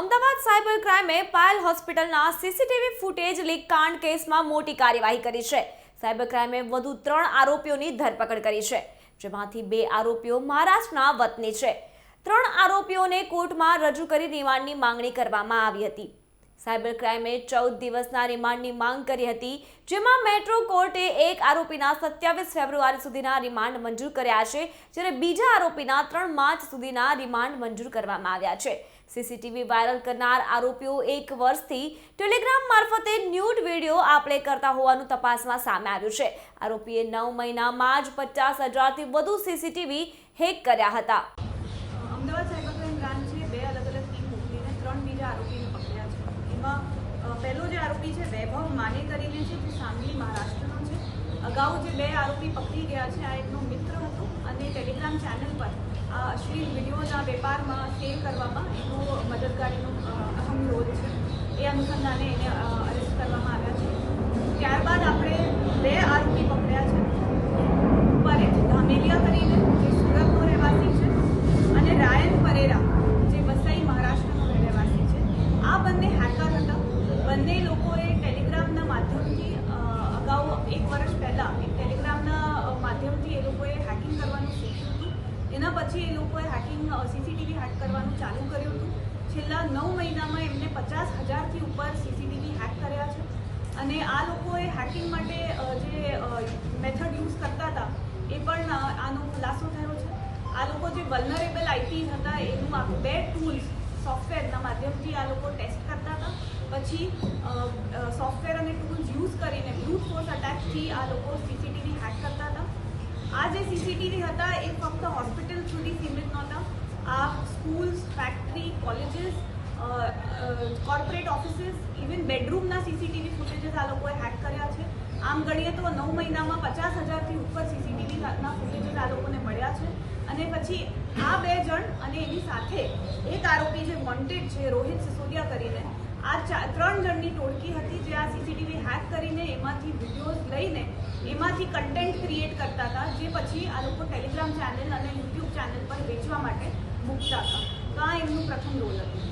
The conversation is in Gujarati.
અમદાવાદ સાયબર ક્રાઇમે પાયલ હોસ્પિટલના સીસીટીવી ફૂટેજ લીક કાંડ કેસમાં મોટી કાર્યવાહી કરી છે. સાયબર ક્રાઇમે વધુ ત્રણ આરોપીઓની ધરપકડ કરી છે, જેમાંથી બે આરોપીઓ મહારાષ્ટ્રના વતની છે. ત્રણ આરોપીઓને કોર્ટમાં રજૂ કરી રિમાન્ડની માંગણી કરવામાં આવી હતી. સાયબર ક્રાઇમે ચૌદ દિવસના રિમાન્ડની માંગ કરી હતી, જેમાં મેટ્રો કોર્ટે એક આરોપીના સત્યાવીસ ફેબ્રુઆરી સુધીના રિમાન્ડ મંજૂર કર્યા છે, જ્યારે બીજા આરોપીના ત્રણ માર્ચ સુધીના રિમાન્ડ મંજૂર કરવામાં આવ્યા છે. સીસીટીવી વાયરલ કરનાર આરોપીઓ એક વર્ષથી ટેલિગ્રામ મારફતે ન્યૂડ વીડિયો આપલે કરતા હોવાનું તપાસમાં સામે આવ્યું છે. આરોપીએ નવ મહિનામાં જ પચાસ હજારથી વધુ સીસીટીવી હેક કર્યા હતા. અમદાવાદ સાયબર ક્રાઇમ બ્રાન્ચે બે અલગ અલગ ટીમ મોકલીને ત્રણ બીજા આરોપીને પકડ્યા છે એમાં અ, પહેલો જે આરોપી છે વૈભવ, માને કરીને છે જે સાંગલી મહારાષ્ટ્રનો છે. અગાઉ જે બે આરોપી પકડી ગયા છે, આ એકનો મિત્ર હતો અને ટેલિગ્રામ ચેનલ પર આ અશ્લીલ વિડીયોના વેપારમાં સેલ કરવામાં એનો મદદગારીનો અહમ રોલ છે. એ અનુસંધાને એને અરેસ્ટ કરવામાં આવ્યા છે. ત્યારબાદ આપણે બે આરોપી પકડ્યા છે. પરેશ ધામેલિયા કરીને, જે સુરતનો રહેવાસી છે અને રાયન પરેરા, જે વસઈ મહારાષ્ટ્રનો રહેવાસી છે. આ બંને હેકર હતા. બંને લોકોએ માધ્યમથી અગાઉ એક વર્ષ પહેલાં એક ટેલિગ્રામના માધ્યમથી એ લોકોએ હેકિંગ કરવાનું શીખ્યું હતું. એના પછી એ લોકોએ હેકિંગ સીસીટીવી હેક કરવાનું ચાલુ કર્યું હતું. છેલ્લા નવ મહિનામાં એમને પચાસ હજારથી ઉપર સીસીટીવી હેક કર્યા છે. અને આ લોકોએ હેકિંગ માટે જે મેથડ યુઝ કરતા હતા, એ પણ આનો ખુલાસો થયો છે. આ લોકો જે વલનરેબલ આઈટી હતા, એનું બે ટૂલ્સ સોફ્ટવેરના માધ્યમથી આ લોકો ટેસ્ટ કરતા હતા. પછી સોફ્ટવેર અને ટૂલ્સ યુઝ કરીને બ્રૂટ અટેકથી આ લોકો સીસીટીવી હેક કરતા હતા. આ જે સીસીટીવી હતા એ ફક્ત હોસ્પિટલ સુધી સીમિત નહોતા. આ schools factory colleges corporate offices even બેડરૂમના CCTV footages આ લોકોએ હેક કર્યા છે. આમ ગણીએ તો નવ મહિનામાં પચાસ હજારથી ઉપર સીસીટીવીના ફૂટેજીસ આ લોકોને મળ્યા છે. અને પછી આ બે જણ અને એની સાથે એક આરોપી જે વોન્ટેડ છે, રોહિત સિસોદિયા કરીને આ ત્રણ જણની ટોળકી હતી જે આ સીસીટીવી હેક કરીને એમાંથી વિડીયોઝ લઈને એમાંથી કન્ટેન્ટ ક્રિએટ કરતા હતા, જે પછી આ લોકો ટેલિગ્રામ ચેનલ અને યુટ્યુબ ચેનલ પર વેચવા માટે મૂકતા હતા. તો આ એમનું પ્રથમ રોલ હતું.